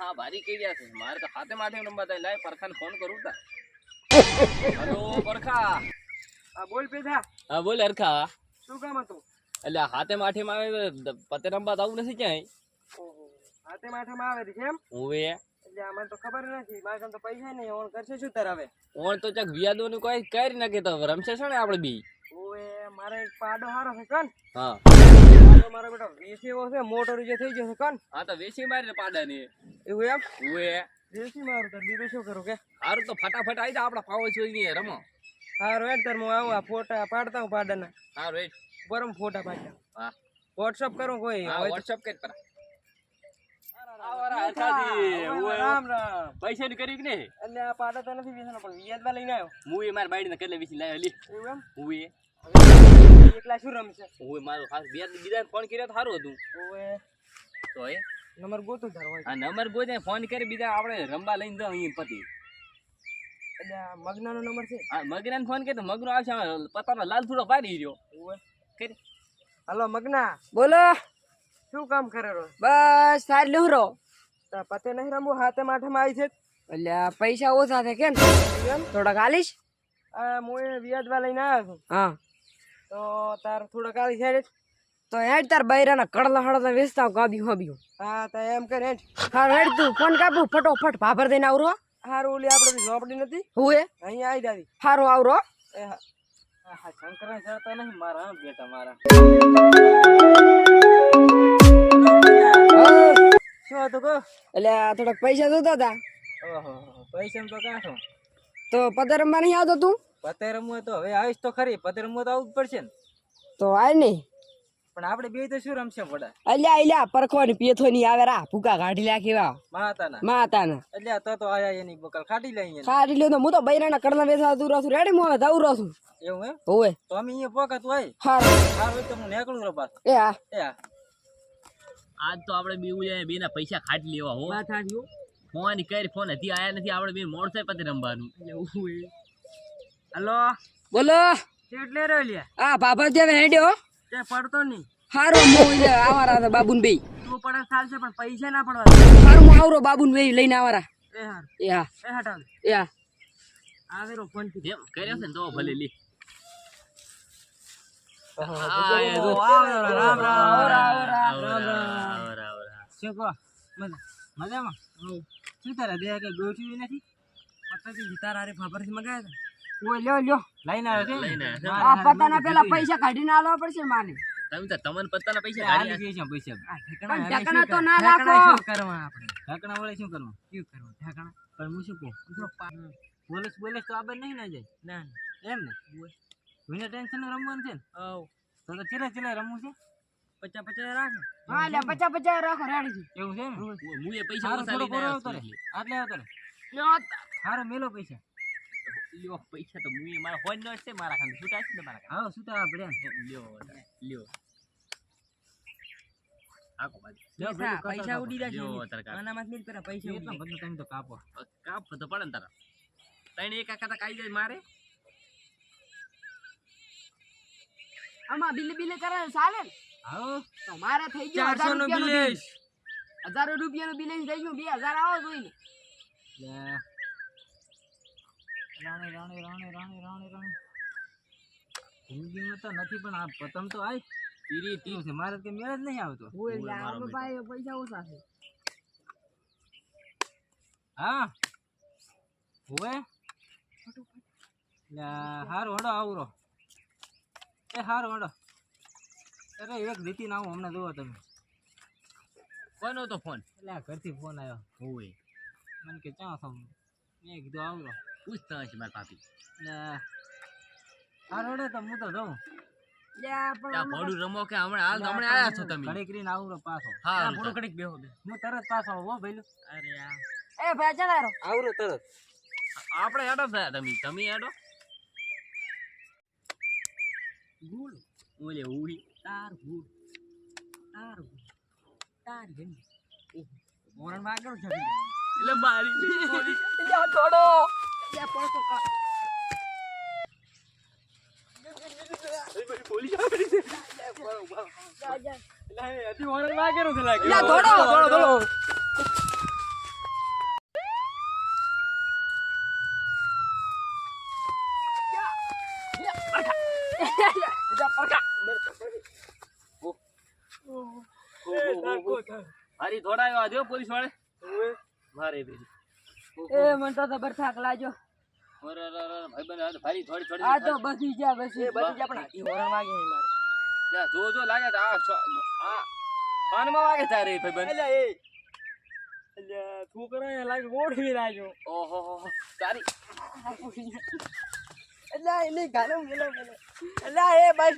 હા ભારી કહી રહ્યા છે. મારે તો હાથે માથે નંબર થાય લાય પરખાને ફોન કરું તા હલો પરખા. હા બોલ પેધા. હા બોલ અરખા શું કામ હતું? એટલે હાથે માથે માં આવે પતે રમવા આવું નથી ક્યાંય? હાથે હાથે માથામાં આવે છે કેમ? હવે. એટલે અમને તો ખબર નથી. મારે કામ તો પૈસા નહીં ઓણ કરશે શું તરાવે ઓણ તો ચક વિયાદો નું કોઈ કરી નાખે તો રમશે છે ને આપણે બી. ઓએ મારે એક પાડો હારો છે કન. હા. પાડો મારો બેટો વેસી એવો છે મોટર જે થઈ છે કન. હા તો વેસી મારી પાડા ની એવું એમ? ઓએ. વેસી મારું તો બીજું શું કરું કે? હારું તો ફટાફટ આવી જા આપડા પાવો જોઈએ રમો. હારું હેડ તાર હું આવું આ ફોટા પાડતા હું પાડાના. હારું વેટ બરમ ફોટા પાડતા હા. વોટ્સઅપ કરું કોઈ? હા વોટ્સઅપ કરી પરા રામ રામ રામ. પૈસા ની કરી કે નહીં? એટલે આ પાડો તો નથી વેચવાનો પણ વ્યાજમાં લઈને આવ્યો. હું એ મારા બાઈડ ને કેટલે વેચી લાવ્યો લી. એવું એમ? હું એ. એકલા શું રમશે? હું મારો ખાસ બે બીજા ફોન કર્યો તો સારું હતું. ઓએ તો એ? નંબર ગોતું હોય. આ નંબર ગોતે ફોન કરી બીજા આપણે રમવા લઈને જાવ અહીં પતિ. એટલે આ મગનાનો નંબર છે? આ મગનાનો ફોન કર્યો તો મગનો આવશે પતાનો લાલ થોડો પાડી રહ્યો. ઓએ કરી. હલો મગના. બોલો. શું કામ કરે રો બસ સારી લહરો. પતે નહીં રમવું હાથે માથામાં આવી છે. એટલે પૈસા ઓછા છે કેમ? એમ? થોડાક આલીશ આ હું વ્યાજમાં લઈને આવ્યો છું. હા. તો તાર થોડા આવી છે તો હેડ તાર બૈરાના કડલા હડલા વેચતા ગાબ્યું હાબ્યું. હા તો એમ કરે હેડ. હા હેડ તું ફોન કાપું ફટોફટ ભાભર દઈને આવરો હારું ઓલી આપણે ઝોપડી નથી? હુએ અહીંયા આવી દાદી હારું આવરો એ હા. હા, હા શંકરા નહીં મારા બેટા મારા. શું હતું કહો. એટલે થોડાક પૈસા જોતા હતા. ઓહો પૈસા તો કાં તો પદર રમવા નહીં આવતો તું? પતે રમવું તો હવે આવીશ તો ખરી પતે રમવું તો આવવું જ પડશે ને. તો આય નહીં પણ આપણે બે તો શું રમશે પડે અલ્યા અલ્યા પરખવાની પેથો ની આવે રા ભૂકા કાઢી લ્યા કેવા માતાના. માતાના. એટલે તો તો આયા એની બકલ કાઢી લઈ કાઢી લ્યો તો હું તો બૈરાના કડના બેસા દૂર રહું રેડી મોવે જાઉં રહું એવું હે હોવે. તો અમે અહીંયા પોકા તું આય હારો. હાર તો હું નીકળું રો પાછો. એ હા. એ હા. આજ તો આપણે બીવું જાય બે ના પૈસા ખાટ લેવા હો ફોન કરી ફોન હજી આયા નથી આપણે બે મોડસે પતે રમવાનું હલો બોલો કેટલે રહ્યો લ્યા આ બાબા જેવે હેડ્યો તે પડતો નહીં હારો હું આવારા હતા બાબુન ભાઈ તું પડે ચાલશે પણ પૈસા ના પડવા હારું હું આવરો બાબુન ભાઈ લઈને આવારા એ હાર એ હા એ હટાવ એ હા આવેરો ફોનથી એમ કર્યો છે ને તો ભલે લી રામ રામ શું કહો મજામાં? શું તારા દે કે ગોઠવી નથી? પત્તાથી તારા હારે ફાફરથી મગાયા હતા? ઓય લ્યો લ્યો. લઈને આવ્યો છે લઈને આવ્યો છે. આ પતાના પેલા પૈસા કાઢીને આલવા પડશે માને તમે તો તમને પત્તાના પૈસા કાઢી છે પૈસા. પણ ઢાંકણા તો ના રાખો. શું કરવા આપણે? ઢાંકણા વડે શું કરવું? શું કરવું? ઢાંકણા? પણ હું શું કહું? બોલેસ બોલેસ તો આબર નહીં ના જાય. ના એમ ને? વિના ટેન્શન રમવાનું છે ને? તો તો ચીલા ચીલા રમવું છે? પચાસ પચાસ રાખો. હા લે પચાસ પચાસ રાખો રેડી એવું છે ને હું એ પૈસા ઓછા લઈને આવ્યો આવતો છું રે એટલે. આટલે આવતો રે હારો મેલો પૈસા. લ્યો પૈસા તો હું મારા ફોન નો છે મારા ખાતે છૂટા છે ને મારા ખાતે. હા શું તારા લ્યો લ્યો આખો બાજુ પૈસા ઉડી જશે છે આનામાં પૈસા એટલો તો કાપો. કાપ તો પડે ને તારા. તઈને એક આખા કાઈ જાય મારે? આમાં બિલ બિલ કરે ચાલે ને? હા? મારે થઈ ગયો 400 નો બિલેશ. હજાર રૂપિયાનું બિલ થઈ ગયું બે હજાર આવો જોઈને. લે. રાણી રાણી રાણી રાણી રાણી રાણી. જિંદગીમાં તો નથી પણ આ પતંગ તો આય. તીરી ટીમ છે. મારે કે મેળ જ નહીં આવતો. હોય એટલે આમાં ભાઈ પૈસા ઓછા છે. હા? હોવે? લે હારું હડો આવરો એ હારું હડો. અરે એક દીતી ના આવું હમણાં જોવો તમે. કોનો તો ફોન એટલે આ ઘરથી ફોન આવ્યો. હોય. મને કે ચા છો? મેં કીધું આવરો પૂછતા હશે મારા પાપી. ને આ રોડે તો હું તો જઉં. રમો કે હમણાં હાલ હમણાં છો તમે. ઘડીક આવરો પાછો. હા બેહો બે. હું તરત પાછો હો ભઈલું. અરે યાર એ ભાઈ આવરો તરત. આપણે હેડો થયા તમે. તમે હેડો. ગુડ ઓલે ઉડી તાર ગુડ તાર ગંદી મોરનમાં આગળ છે એટલે મારી ઓલી લે થોડો. લે પડતો કા. થોડો થોડો થોડો જા પરખા હારી દોડાયો આજો પોલીસ વાળે? મારે બેરી એ મન તો ખબર થાક તો ભારી થોડી થોડી આ તો બસી જા બસી બસી જા પણ હોરણ વાગે નહીં મારે. જો જો લાગે તો આ આ કાનમાં વાગે તારે ભાઈબંધ એટલે એ એટલે છોકરા લાગે ગોઠવી લાગ્યો. ઓહો હો હો. તારી. એટલે એની ગાનો મેલો મેલો એટલે એ બસ.